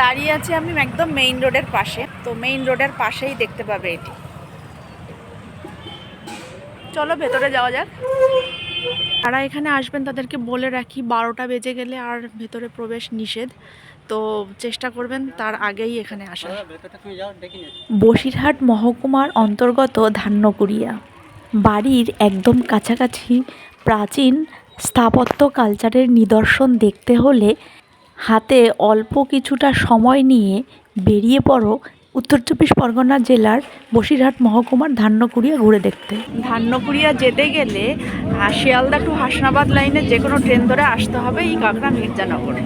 দাঁড়িয়ে আছি আমি একদম মেইন রোডের পাশে। তো মেইন রোডের পাশেই দেখতে পাবে এটি। চলো ভেতরে যাওয়া যাক। যারা এখানে আসবেন তাদেরকে বলে রাখি বারোটা বেজে গেলে আর ভেতরে প্রবেশ নিষেধ। তো চেষ্টা করবেন তার আগেই এখানে আসার। বসিরহাট মহকুমার অন্তর্গত ধান্যকুড়িয়া। বাড়ির একদম কাছাকাছি প্রাচীন স্থাপত্য কালচারের নিদর্শন দেখতে হলে হাতে অল্প কিছুটা সময় নিয়ে বেরিয়ে পড়ো উত্তর চব্বিশ পরগনা জেলার বসিরহাট মহকুমার ধান্যকুড়িয়া ঘুরে দেখতে। ধান্যকুড়িয়া যেতে গেলে শিয়ালদা টু হাসনাবাদ লাইনে যে কোনো ট্রেন ধরে আসতে হবে এই কাকড়া মির্জানগরে।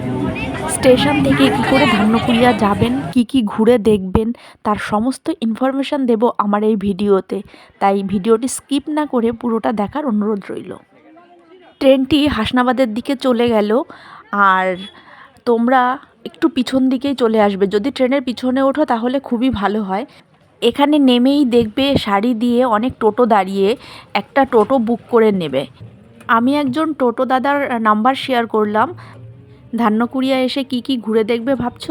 স্টেশন থেকে কি করে ধান্যকুড়িয়া যাবেন কি কি ঘুরে দেখবেন তার সমস্ত ইনফরমেশান দেব আমার এই ভিডিওতে। তাই ভিডিওটি স্কিপ না করে পুরোটা দেখার অনুরোধ রইল। ট্রেনটি হাসনাবাদের দিকে চলে গেল আর তোমরা একটু পিছন দিকেই চলে আসবে। যদি ট্রেনের পিছনে ওঠো তাহলে খুবই ভালো হয়। এখানে নেমেই দেখবে শাড়ি দিয়ে অনেক টোটো দাঁড়িয়ে একটা টোটো বুক করে নেবে। আমি একজন টোটো দাদার নাম্বার শেয়ার করলাম। ধান্যকুড়িয়া এসে কি কি ঘুরে দেখবে ভাবছ?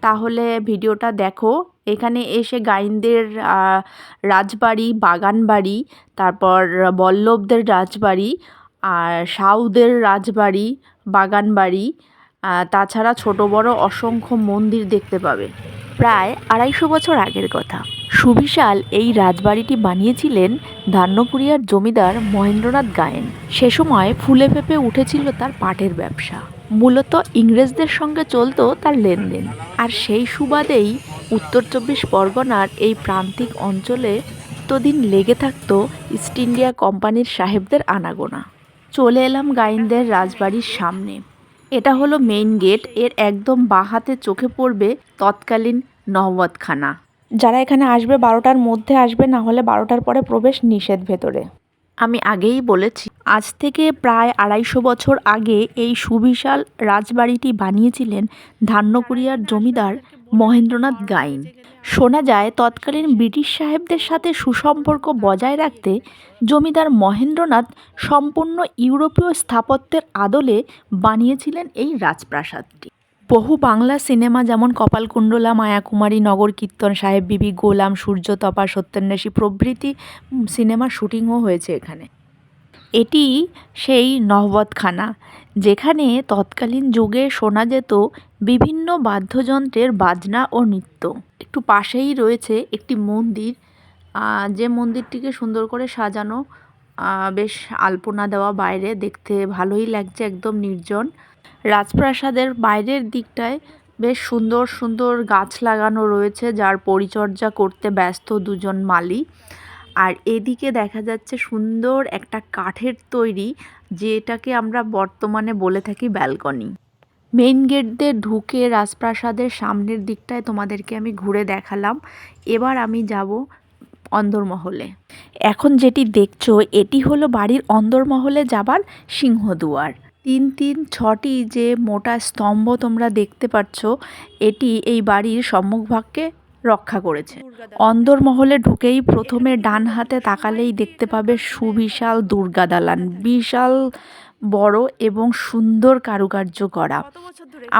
তাহলে ভিডিওটা দেখো। এখানে এসে গাইনদের রাজবাড়ি, বাগানবাড়ি, তারপর বল্লভদের রাজবাড়ি, আর সাউদের রাজবাড়ি, বাগানবাড়ি তাছাড়া ছোট বড় অসংখ্য মন্দির দেখতে পাবে। প্রায় আড়াইশো বছর আগের কথা। সুবিশাল এই রাজবাড়িটি বানিয়েছিলেন ধান্যকুড়িয়ার জমিদার মহেন্দ্রনাথ গায়েন। সে সময় ফুলে ফেপে উঠেছিল তার পাটের ব্যবসা। মূলত ইংরেজদের সঙ্গে চলতো তার লেনদেন। আর সেই সুবাদেই উত্তর চব্বিশ পরগনার এই প্রান্তিক অঞ্চলে ততদিন লেগে থাকতো ইস্ট ইন্ডিয়া কোম্পানির সাহেবদের আনাগোনা। চলে এলাম গাইনদের রাজবাড়ির সামনে। এটা হলো মেইন গেটের একদম বাঁ হাতে চোখে পড়বে তৎকালীন নহবতখানা যারা এখানে আসবে বারোটার মধ্যে আসবে, না হলে বারোটার পরে প্রবেশ নিষেধ ভেতরে। আমি আগেই বলেছি, আজ থেকে প্রায় আড়াইশো বছর আগে এই সুবিশাল রাজবাড়িটি বানিয়েছিলেন ধান্যকুড়িয়ার জমিদার মহেন্দ্রনাথ গাইন। শোনা যায়, তৎকালীন ব্রিটিশ সাহেবদের সাথে সুসম্পর্ক বজায় রাখতে জমিদার মহেন্দ্রনাথ সম্পূর্ণ ইউরোপীয় স্থাপত্যের আদলে বানিয়েছিলেন এই রাজপ্রাসাদটি। বহু বাংলা সিনেমা যেমন কপালকুণ্ডলা, মায়াকুমারী, নগর কীর্তন সাহেব, বিবি গোলাম সূর্যতপা সত্যন্যাসী প্রভৃতি সিনেমার শুটিংও হয়েছে এখানে। এটি সেই নহবতখানা যেখানে তৎকালীন যুগে শোনা যেত বিভিন্ন বাদ্যযন্ত্রের বাজনা ও নৃত্য। একটু পাশেই রয়েছে একটি মন্দির যে মন্দিরটিকে সুন্দর করে সাজানো বেশ আলপনা দেওয়া বাইরে, দেখতে ভালোই লাগছে, একদম নির্জন। রাজপ্রাসাদের বাইরের দিকটায় বেশ সুন্দর সুন্দর গাছ লাগানো রয়েছে, যার পরিচর্যা করতে ব্যস্ত দুজন মালি আর এদিকে দেখা যাচ্ছে সুন্দর একটা কাঠের তৈরি, যেটাকে আমরা বর্তমানে বলে থাকি ব্যালকনি। মেইন গেট দিয়ে ঢুকে রাজপ্রাসাদের সামনের দিকটায় তোমাদেরকে আমি ঘুরে দেখালাম। এবার আমি যাব অন্দরমহলে। এখন যেটি দেখছ, এটি হলো বাড়ির অন্দরমহলে যাবার সিংহদুয়ার। তিন তিন ছটি যে মোটা স্তম্ভ তোমরা দেখতে পাচ্ছ, এটি এই বাড়ির সম্মুখভাগকে রক্ষা করেছে। অন্দরমহলে ঢুকেই প্রথমে ডান হাতে তাকালেই দেখতে পাবে সুবিশাল দুর্গা দালান। বিশাল বড় এবং সুন্দর কারুকার্য করা।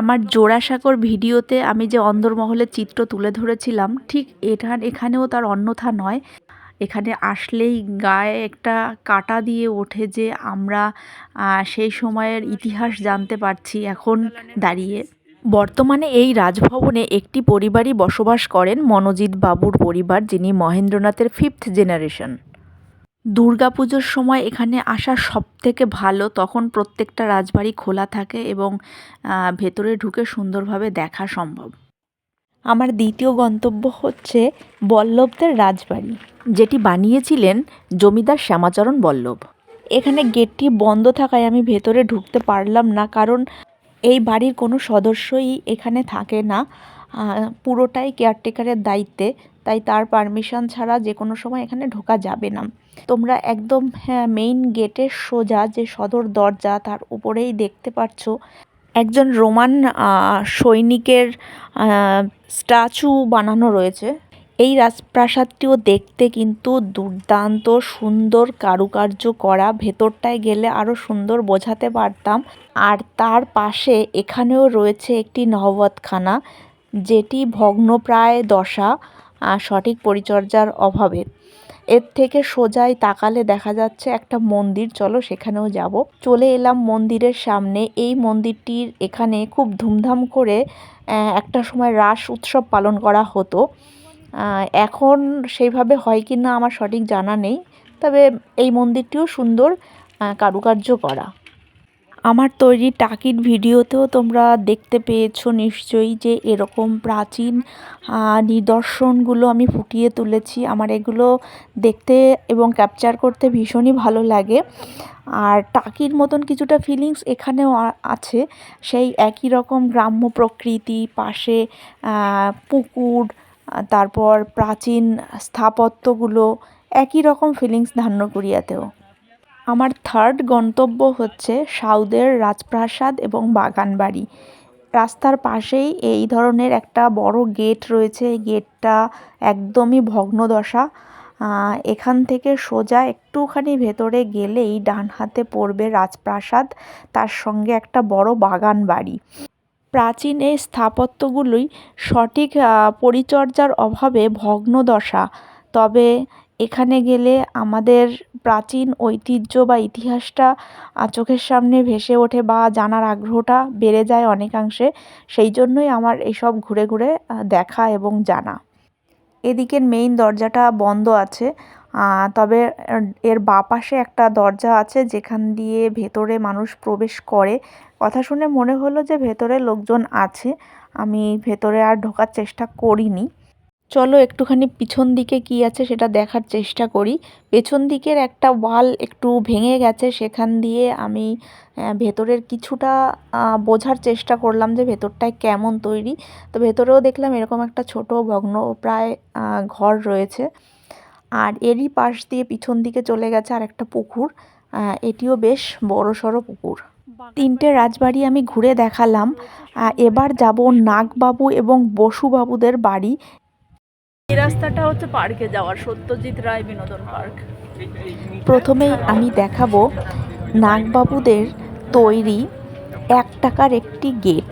আমার জোড়াসাঁকোর ভিডিওতে আমি যে অন্দরমহলের চিত্র তুলে ধরেছিলাম ঠিক এটা এখানেও তার অন্যথা নয়। এখানে আসলেই গায়ে একটা কাটা দিয়ে ওঠে যে আমরা সেই সময়ের ইতিহাস জানতে পারছি এখন দাঁড়িয়ে। বর্তমানে এই রাজভবনে একটি পরিবারই বসবাস করেন মনোজিৎ বাবুর পরিবার, যিনি মহেন্দ্রনাথের ফিফথ জেনারেশন দুর্গাপুজোর সময় এখানে আসা সব থেকে ভালো, তখন প্রত্যেকটা রাজবাড়ি খোলা থাকে এবং ভেতরে ঢুকে সুন্দরভাবে দেখা সম্ভব। আমার দ্বিতীয় গন্তব্য হচ্ছে বল্লভদের রাজবাড়ি, যেটি বানিয়েছিলেন জমিদার শ্যামাচরণ বল্লভ। এখানে গেটটি বন্ধ থাকায় আমি ভেতরে ঢুকতে পারলাম না, কারণ এই বাড়ির কোনো সদস্যই এখানে থাকে না। পুরোটাই কেয়ারটেকারের দায়িত্বে, তাই তার পারমিশন ছাড়া যে কোনো সময় এখানে ঢোকা যাবে না। তোমরা একদম হ্যাঁ মেইন গেটের সোজা যে সদর দরজা তার উপরেই দেখতে পাচ্ছ, একজন রোমান সৈনিকের স্ট্যাচু বানানো রয়েছে। এই রাজপ্রাসাদটিও দেখতে কিন্তু দুর্দান্ত, সুন্দর কারুকার্য করা। ভেতরটায় গেলে আরও সুন্দর বোঝাতে পারতাম। আর তার পাশে এখানেও রয়েছে একটি নহবতখানা যেটি ভগ্নপ্রায় দশা সঠিক পরিচর্যার অভাবে। এর থেকে সোজাই তাকালে দেখা যাচ্ছে একটা মন্দির। চলো সেখানেও যাব। চলে এলাম মন্দিরের সামনে। এই মন্দিরটির এখানে খুব ধুমধাম করে একটা সময় রাস উৎসব পালন করা হতো। এখন সেইভাবে হয় কি না আমার সঠিক জানা নেই, তবে এই মন্দিরটিও সুন্দর কারুকার্য করা। আমার তৈরি টাকির ভিডিওতেও তোমরা দেখতে পেয়েছ নিশ্চয়ই যে এরকম প্রাচীন নিদর্শনগুলো আমি ফুটিয়ে তুলেছি। আমার এগুলো দেখতে এবং ক্যাপচার করতে ভীষণই ভালো লাগে। আর টাকির মতন কিছুটা ফিলিংস এখানেও আছে। সেই একই রকম গ্রাম্য প্রকৃতি, পাশে পুকুর তারপর প্রাচীন স্থাপত্যগুলো একই রকম ফিলিংস ধান্যকুড়িয়াতেও আমার থার্ড গন্তব্য হচ্ছে সাউদের রাজপ্রাসাদ এবং বাগানবাড়ি। রাস্তার পাশেই এই ধরনের একটা বড় গেট রয়েছে। এই গেটটা একদমই ভগ্নদশা। এখান থেকে সোজা একটুখানি ভেতরে গেলেই ডান হাতে পড়বে রাজপ্রাসাদ, তার সঙ্গে একটা বড় বাগান বাড়ি প্রাচীন এই স্থাপত্যগুলোই সঠিক পরিচর্যার অভাবে ভগ্নদশা তবে এখানে গেলে আমাদের প্রাচীন ঐতিহ্য বা ইতিহাসটা চোখের সামনে ভেসে ওঠে বা জানার আগ্রহটা বেড়ে যায় অনেকাংশে। সেই জন্যই আমার এসব ঘুরে ঘুরে দেখা এবং জানা। এদিকের মেইন দরজাটা বন্ধ আছে। তবে এর বাঁ পাশে একটা দরজা আছে যেখান দিয়ে ভেতরে মানুষ প্রবেশ করে। কথা শুনে মনে হলো যে ভেতরে লোকজন আছে। আমি ভেতরে আর ঢোকার চেষ্টা করিনি। চলো একটুখানি পিছন দিকে কি আছে সেটা দেখার চেষ্টা করি। পেছন দিকের একটা ওয়াল একটু ভেঙে গেছে, সেখান দিয়ে আমি ভেতরের কিছুটা বোঝার চেষ্টা করলাম যে ভেতরটায় কেমন তৈরি। তো ভেতরেও দেখলাম এরকম একটা ছোট ভগ্ন প্রায় ঘর রয়েছে। আর এরই পাশ দিয়ে পিছন দিকে চলে গেছে আর একটা পুকুর এটিও বেশ বড় সড়ো পুকুর। তিনটে রাজবাড়ি আমি ঘুরে দেখালাম। এবার যাব নাগবাবু এবং বসুবাবুদের বাড়ি। এই রাস্তাটা হচ্ছে পার্কে যাওয়ার সত্যজিৎ রায় বিনোদন পার্ক। প্রথমেই আমি দেখাবো নাগবাবুদের তৈরি এক টাকার একটি গেট।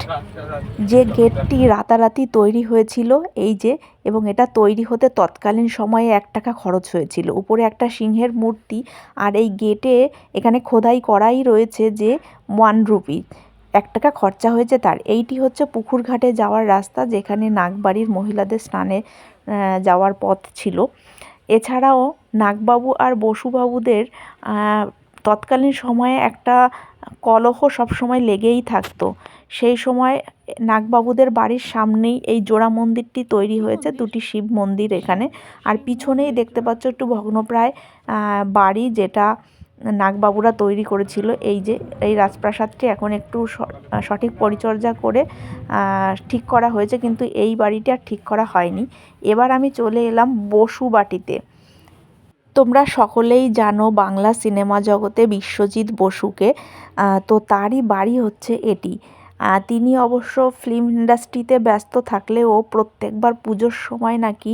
যে গেটটি রাতারাতি তৈরি হয়েছিল, এই যে, এবং এটা তৈরি হতে তৎকালীন সময়ে এক টাকা খরচ হয়েছিল। উপরে একটা সিংহের মূর্তি, আর এই গেটে এখানে খোদাই করাই রয়েছে যে ওয়ান রুপি এক টাকা খরচা হয়েছে তার। এইটি হচ্ছে পুকুর ঘাটে যাওয়ার রাস্তা, যেখানে নাগবাড়ির মহিলাদের স্নানে যাওয়ার পথ ছিল। এছাড়াও নাগবাবু আর বসুবাবুদের তৎকালীন সময়ে একটা কলহ সবসময় লেগেই থাকতো। সেই সময় নাগবাবুদের বাড়ির সামনেই এই জোড়া মন্দিরটি তৈরি হয়েছে দুটি শিব মন্দির এখানে। আর পিছনেই দেখতে পাচ্ছ একটু ভগ্নপ্রায় বাড়ি যেটা নাগবাবুরা তৈরি করেছিল। এই যে এই রাজপ্রাসাদটি এখন একটু সঠিক পরিচর্যা করে ঠিক করা হয়েছে কিন্তু এই বাড়িটি আর ঠিক করা হয়নি। এবার আমি চলে এলাম বসুবাটিতে। তোমরা সকলেই জানো বাংলা সিনেমা জগতে বিশ্বজিৎ বসুকে তো তারই বাড়ি হচ্ছে এটি। তিনি অবশ্য ফিল্ম ইন্ডাস্ট্রিতে ব্যস্ত থাকলেও প্রত্যেকবার পুজোর সময় নাকি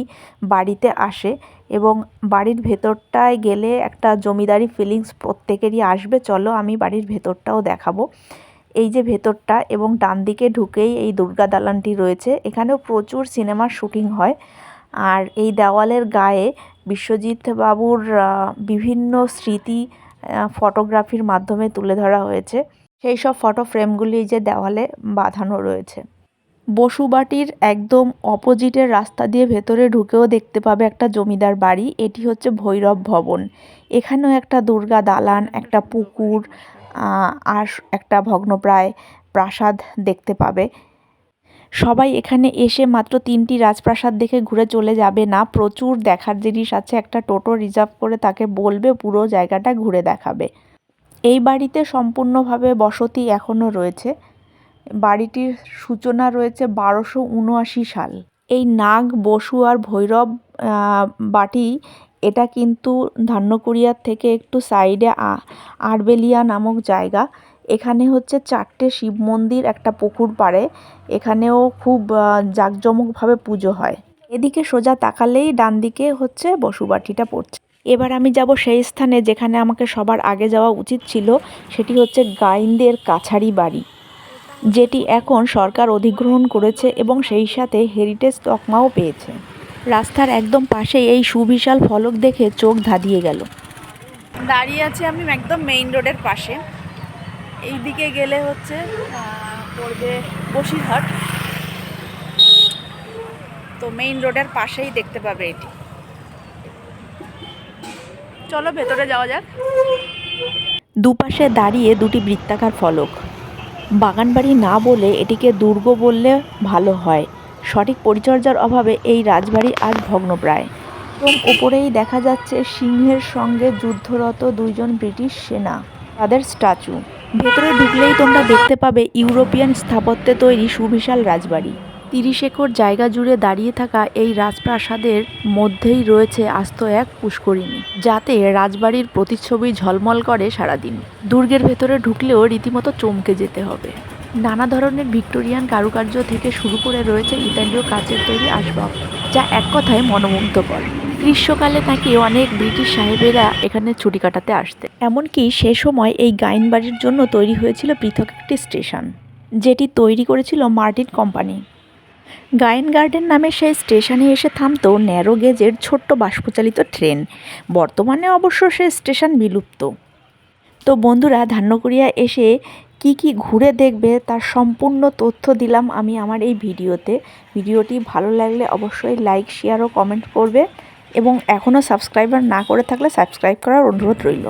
বাড়িতে আসে এবং বাড়ির ভেতরটায় গেলে একটা জমিদারি ফিলিংস প্রত্যেকেরই আসবে। চলো আমি বাড়ির ভেতরটাও দেখাবো। এই যে ভেতরটা এবং ডান দিকে ঢুকেই এই দুর্গা দালানটি রয়েছে। এখানেও প্রচুর সিনেমার শুটিং হয়। আর এই দেওয়ালের গায়ে বিশ্বজিৎ বাবুর বিভিন্ন স্মৃতি ফটোগ্রাফির মাধ্যমে তুলে ধরা হয়েছে। সেই সব ফটো ফ্রেমগুলি যে দেওয়ালে বাঁধানো রয়েছে। বসুবাটির একদম অপোজিটের রাস্তা দিয়ে ভেতরে ঢুকেও দেখতে পাবে একটা জমিদার বাড়ি। এটি হচ্ছে ভৈরব ভবন। এখানেও একটা দুর্গা দালান, একটা পুকুর আর একটা ভগ্নপ্রায় প্রাসাদ দেখতে পাবে। সবাই এখানে এসে মাত্র তিনটি রাজপ্রাসাদ দেখে ঘুরে চলে যাবে না। প্রচুর দেখার জিনিস আছে, একটা টোটো রিজার্ভ করে তাকে বলবে, পুরো জায়গাটা ঘুরে দেখাবে। এই বাড়িতে সম্পূর্ণভাবে বসতি এখনও রয়েছে। বাড়িটির সূচনা রয়েছে বারোশো উনআশি সাল। এই নাগ, বসু আর ভৈরব বাটি, এটা কিন্তু ধান্যকুড়িয়ার থেকে একটু সাইডে আরবেলিয়া নামক জায়গা। এখানে হচ্ছে চারটে শিব মন্দির, একটা পুকুর পাড়ে। এখানেও খুব জাঁকজমকভাবে পুজো হয়। এদিকে সোজা তাকালেই ডান দিকে হচ্ছে বসুবাটিটা পড়ছে। এবার আমি যাব সেই স্থানে যেখানে আমাকে সবার আগে যাওয়া উচিত ছিল, সেটি হচ্ছে গাইনদের কাছারি বাড়ি, যেটি এখন সরকার অধিগ্রহণ করেছে এবং সেই সাথে হেরিটেজ তকমাও পেয়েছে। রাস্তার একদম পাশে এই সুবিশাল ফলক দেখে চোখ ধাঁধিয়ে গেল। দাঁড়িয়ে আছি আমি একদম মেইন রোডের পাশে। এই দিকে গেলে হচ্ছে পড়বে বসিরহাট। তো মেইন রোডের পাশেই দেখতে পাবে এটি। চলো ভেতরে যাওয়া যাক। দুপাশে দাঁড়িয়ে দুটি বৃত্তাকার ফলক। বাগানবাড়ি না বলে এটিকে দুর্গ বললে ভালো হয়। সঠিক পরিচর্যার অভাবে এই রাজবাড়ি আজ ভগ্নপ্রায়। এবং উপরেই দেখা যাচ্ছে সিংহের সঙ্গে যুদ্ধরত দুইজন ব্রিটিশ সেনা। তাদের স্ট্যাচু। ভেতরে ঢুকলেই তোমরা দেখতে পাবে ইউরোপিয়ান স্থাপত্যে তৈরি সুবিশাল রাজবাড়ি। তিরিশ একর জায়গা জুড়ে দাঁড়িয়ে থাকা এই রাজপ্রাসাদের মধ্যেই রয়েছে আস্ত এক পুষ্করিণী, যাতে রাজবাড়ির প্রতিচ্ছবি ঝলমল করে সারাদিন। দুর্গের ভেতরে ঢুকলেও রীতিমতো চমকে যেতে হবে। নানা ধরনের ভিক্টোরিয়ান কারুকার্য থেকে শুরু করে রয়েছে ইতালীয় কাচের তৈরি আসবাব, যা এক কথায় মনোমুগ্ধকর। গ্রীষ্মকালে নাকি অনেক ব্রিটিশ সাহেবেরা এখানে ছুটি কাটাতে আসতেন এমনকি সে সময় এই গাইন বাড়ির জন্য তৈরি হয়েছিল পৃথক একটি স্টেশন, যেটি তৈরি করেছিল মার্টিন কোম্পানি। গায়েন গার্ডেন নামে সেই স্টেশনে এসে থামতো ন্যারো গেজের ছোট্ট বাষ্পচালিত ট্রেন। বর্তমানে অবশ্য সে স্টেশন বিলুপ্ত। তো বন্ধুরা ধান্যকুড়িয়া এসে কি কি ঘুরে দেখবে তার সম্পূর্ণ তথ্য দিলাম আমি আমার এই ভিডিওতে। ভিডিওটি ভালো লাগলে অবশ্যই লাইক, শেয়ার ও কমেন্ট করবে। এবং এখনও সাবস্ক্রাইবার না করে থাকলে সাবস্ক্রাইব করার অনুরোধ রইল।